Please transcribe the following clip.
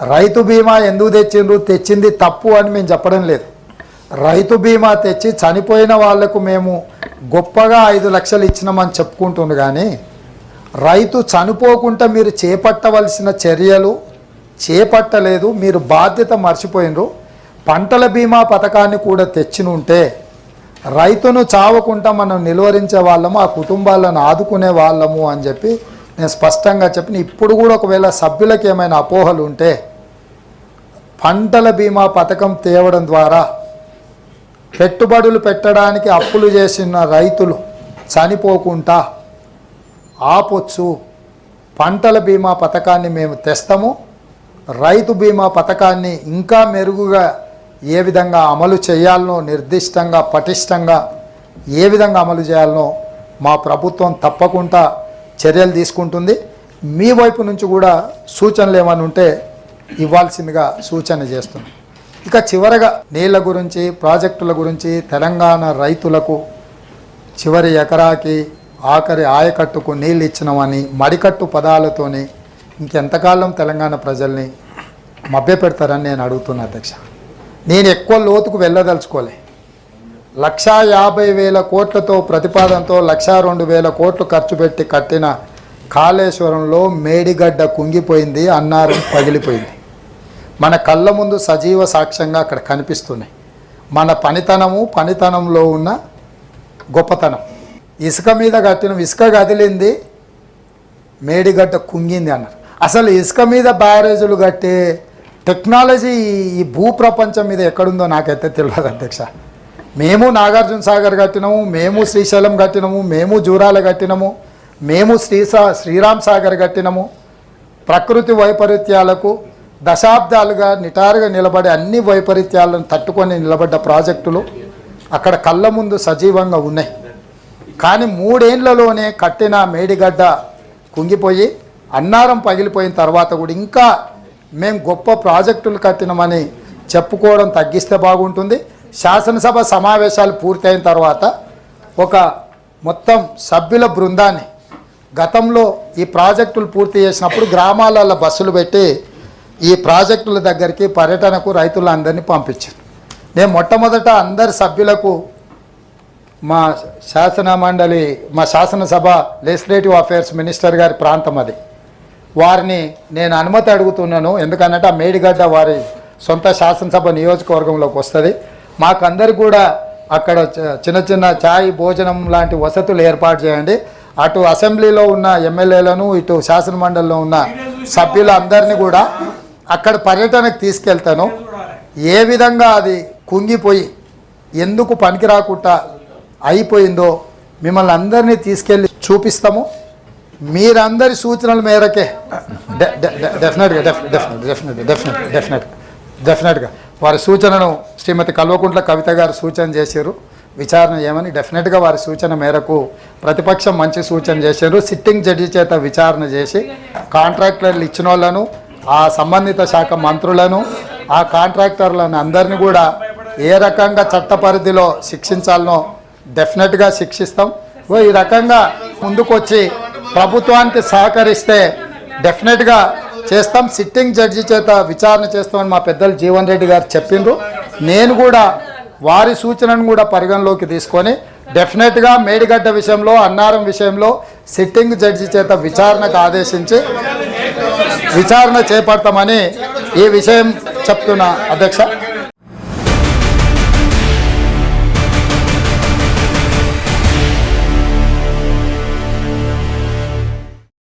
రైతు బీమా ఎందుకు తెచ్చిండ్రు? తెచ్చింది తప్పు అని మేము చెప్పడం లేదు. రైతు బీమా తెచ్చి చనిపోయిన వాళ్ళకు మేము గొప్పగా ఐదు లక్షలు ఇచ్చినామని చెప్పుకుంటుండు కానీ రైతు చనిపోకుండా మీరు చేపట్టవలసిన చర్యలు చేపట్టలేదు మీరు బాధ్యత మర్చిపోయినరు. పంటల బీమా పథకాన్ని కూడా తెచ్చి ఉంటే రైతును చావకుండా మనం నిలువరించే వాళ్ళము ఆ కుటుంబాలను ఆదుకునే వాళ్ళము అని చెప్పి నేను స్పష్టంగా చెప్పిన ఇప్పుడు కూడా ఒకవేళ సభ్యులకు ఏమైనా అపోహలు ఉంటే పంటల బీమా పథకం తేవడం ద్వారా పెట్టుబడులు పెట్టడానికి అప్పులు చేసిన రైతులు చనిపోకుండా ఆపొచ్చు. పంటల బీమా పథకాన్ని మేము తెస్తాము. రైతు బీమా పథకాన్ని ఇంకా మెరుగుగా ఏ విధంగా అమలు చేయాలనో నిర్దిష్టంగా పటిష్టంగా ఏ విధంగా అమలు చేయాలనో మా ప్రభుత్వం తప్పకుండా చర్యలు తీసుకుంటుంది. మీ వైపు నుంచి కూడా సూచనలు ఏమైనా ఉంటే ఇవ్వాల్సిందిగా సూచన చేస్తుంది. ఇక చివరగా నీళ్ళ గురించి ప్రాజెక్టుల గురించి తెలంగాణ రైతులకు చివరి ఎకరాకి ఆఖరి ఆయకట్టుకు నీళ్ళు ఇచ్చినామని మడికట్టు పదాలతోని ఇంకెంతకాలం తెలంగాణ ప్రజల్ని మభ్యపెడతారని నేను అడుగుతున్నా అధ్యక్ష. నేను ఎక్కువ లోతుకు వెళ్ళదలుచుకోలే. లక్షా యాభై వేల కోట్లతో ప్రతిపాదనతో లక్షా రెండు వేల కోట్లు ఖర్చు పెట్టి కట్టిన కాళేశ్వరంలో మేడిగడ్డ కుంగిపోయింది అన్నారం పగిలిపోయింది. మన కళ్ళ ముందు సజీవ సాక్ష్యంగా అక్కడ కనిపిస్తున్నాయి. మన పనితనము పనితనంలో ఉన్న గొప్పతనం. ఇసుక మీద కట్టిన ఇసుక కదిలింది మేడిగడ్డ కుంగింది అన్నారు. అసలు ఇసుక మీద బ్యారేజులు కట్టే టెక్నాలజీ ఈ భూ ప్రపంచం మీద ఎక్కడుందో నాకైతే తెలియదు అధ్యక్ష. మేము నాగార్జున సాగర్ కట్టినాము మేము శ్రీశైలం కట్టినాము మేము జూరాల కట్టినాము మేము శ్రీసా శ్రీరామ్ సాగర్ కట్టినాము. ప్రకృతి వైపరీత్యాలకు దశాబ్దాలుగా నిటారుగా నిలబడే అన్ని వైపరీత్యాలను తట్టుకొని నిలబడ్డ ప్రాజెక్టులు అక్కడ కళ్ళ ముందు సజీవంగా ఉన్నాయి. కానీ మూడేండ్లలోనే కట్టిన మేడిగడ్డ కుంగిపోయి అన్నారం పగిలిపోయిన తర్వాత కూడా ఇంకా మేము గొప్ప ప్రాజెక్టులు కట్టినామని చెప్పుకోవడం తగ్గిస్తే బాగుంటుంది. శాసనసభ సమావేశాలు పూర్తయిన తర్వాత ఒక మొత్తం సభ్యుల బృందాన్ని గతంలో ఈ ప్రాజెక్టులు పూర్తి చేసినప్పుడు గ్రామాలలో బస్సులు పెట్టి ఈ ప్రాజెక్టుల దగ్గరికి పర్యటనకు రైతులందరినీ పంపించాను నేను మొట్టమొదట అందరి సభ్యులకు మా శాసన మండలి మా శాసనసభ లెజిస్లేటివ్ అఫైర్స్ మినిస్టర్ గారి ప్రాంతం అది. వారిని నేను అనుమతి అడుగుతున్నాను ఎందుకనంటే ఆ మేడిగడ్డ వారి సొంత శాసనసభ నియోజకవర్గంలోకి వస్తుంది. మాకందరు కూడా అక్కడ చ- చిన్న చిన్న ఛాయ్ భోజనం లాంటి వసతులు ఏర్పాటు చేయండి. అటు అసెంబ్లీలో ఉన్న ఎమ్మెల్యేలను ఇటు శాసనమండలిలో ఉన్న సభ్యులందరినీ కూడా అక్కడ పర్యటనకు తీసుకెళ్తాను. ఏ విధంగా అది కుంగిపోయి ఎందుకు పనికి రాకుండా అయిపోయిందో మిమ్మల్ని అందరినీ తీసుకెళ్ళి చూపిస్తాము. మీరందరి సూచనల మేరకే. డె- డెఫినెట్గా డెఫ్ డెఫినెట్ డెఫినెట్ డెఫినెట్ డెఫినెట్ డెఫినెట్గా వారి సూచనను శ్రీమతి కల్వకుంట్ల కవిత గారు సూచన చేశారు. విచారణ చేయమని డెఫినెట్గా వారి సూచన మేరకు ప్రతిపక్షం మంచి సూచన చేశారు. సిట్టింగ్ జడ్జి చేత విచారణ చేసి కాంట్రాక్టర్లు ఇచ్చిన వాళ్ళను ఆ సంబంధిత శాఖ మంత్రులను ఆ కాంట్రాక్టర్లను అందరినీ కూడా ఏ రకంగా చట్ట పరిధిలో శిక్షించాలనో డెఫినెట్గా శిక్షిస్తాం. ఓ ఈ రకంగా ముందుకొచ్చి ప్రభుత్వానికి సహకరిస్తే డెఫినెట్గా చేస్తాం. సిట్టింగ్ జడ్జి చేత విచారణ చేస్తామని మా పెద్దలు జీవన్ రెడ్డి గారు చెప్పిండ్రు. నేను కూడా వారి సూచనను కూడా పరిగణలోకి తీసుకొని డెఫినెట్గా మేడిగడ్డ విషయంలో అన్నారం విషయంలో సిట్టింగ్ జడ్జి చేత విచారణకు ఆదేశించి విచారణ చేపడతామని ఈ విషయం చెప్తున్నా అధ్యక్ష.